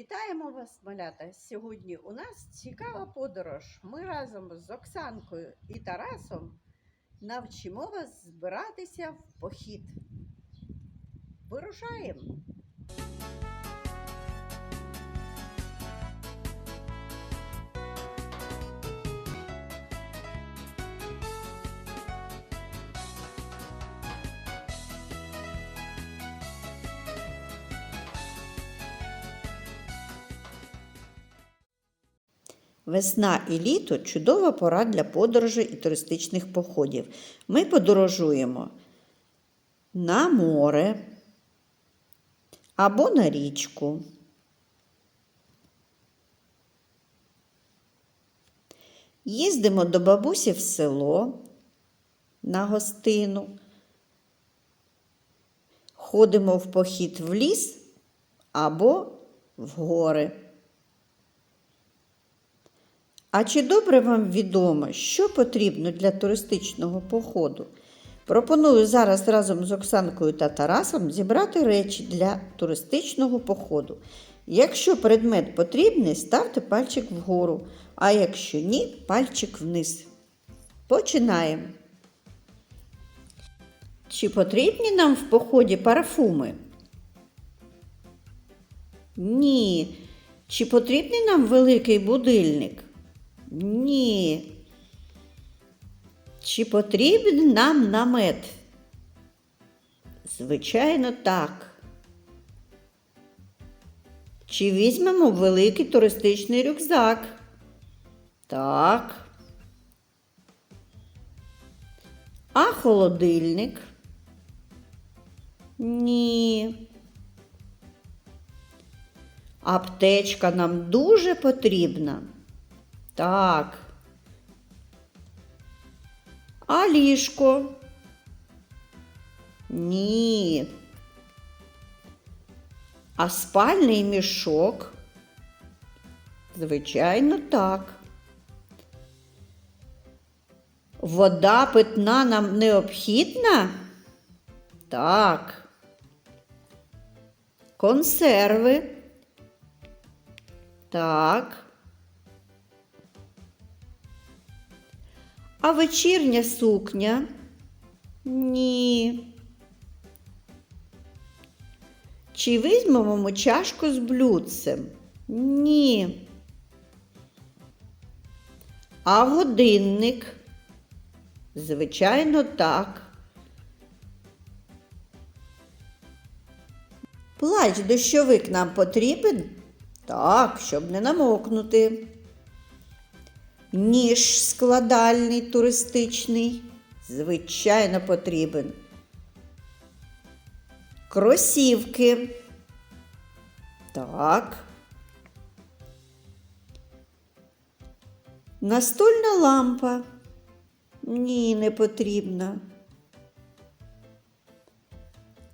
Вітаємо вас, малята! Сьогодні у нас цікава подорож. Ми разом з Оксанкою і Тарасом навчимо вас збиратися в похід. Вирушаємо! Весна і літо чудова пора для подорожей і туристичних походів. Ми подорожуємо на море або на річку. Їздимо до бабусі в село на гостину. Ходимо в похід в ліс або в гори. А чи добре вам відомо, що потрібно для туристичного походу? Пропоную зараз разом з Оксанкою та Тарасом зібрати речі для туристичного походу. Якщо предмет потрібний, ставте пальчик вгору, а якщо ні, пальчик вниз. Починаємо. Чи потрібні нам в поході парфуми? Ні. Чи потрібний нам великий будильник? Ні. Чи потрібен нам намет? Звичайно, так. Чи візьмемо великий туристичний рюкзак? Так. А холодильник? Ні. Аптечка нам дуже потрібна. Так. А ліжко? Ні. А спальний мішок? Звичайно, так. Вода питна нам необхідна? Так. Консерви? Так. А вечірня сукня? Ні. Чи візьмемо чашку з блюдцем? Ні. А годинник? Звичайно, так. Плач дощовик нам потрібен? Так, щоб не намокнути. Ніж складальний туристичний, звичайно, потрібен. Кросівки. Так. Настольна лампа. Ні, не потрібна.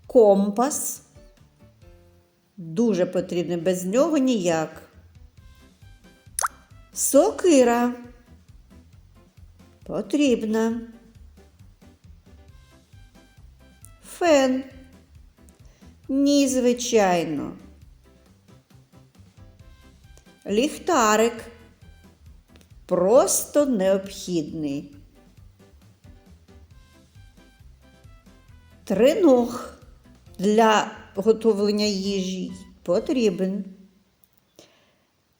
Компас. Дуже потрібний, без нього ніяк. Сокира. Потрібна. Фен. Ні, звичайно. Ліхтарик. Просто необхідний. Триног для готовлення їжі потрібен.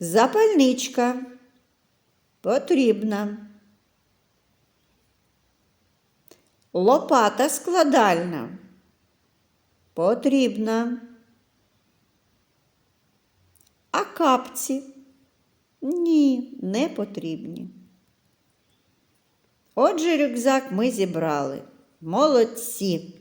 Запальничка потрібна. Лопата складальна потрібна. А капці? Ні, не потрібні. Отже, рюкзак ми зібрали. Молодці.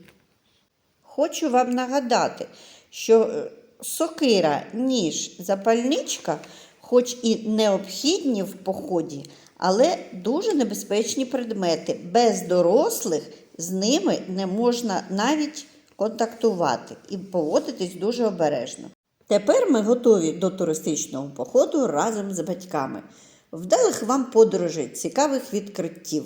Хочу вам нагадати, що е, сокира, ніж, запальничка, хоч і необхідні в поході, але дуже небезпечні предмети. Без дорослих з ними не можна навіть контактувати і поводитись дуже обережно. Тепер ми готові до туристичного походу разом з батьками. Вдалих вам подорожей, цікавих відкриттів!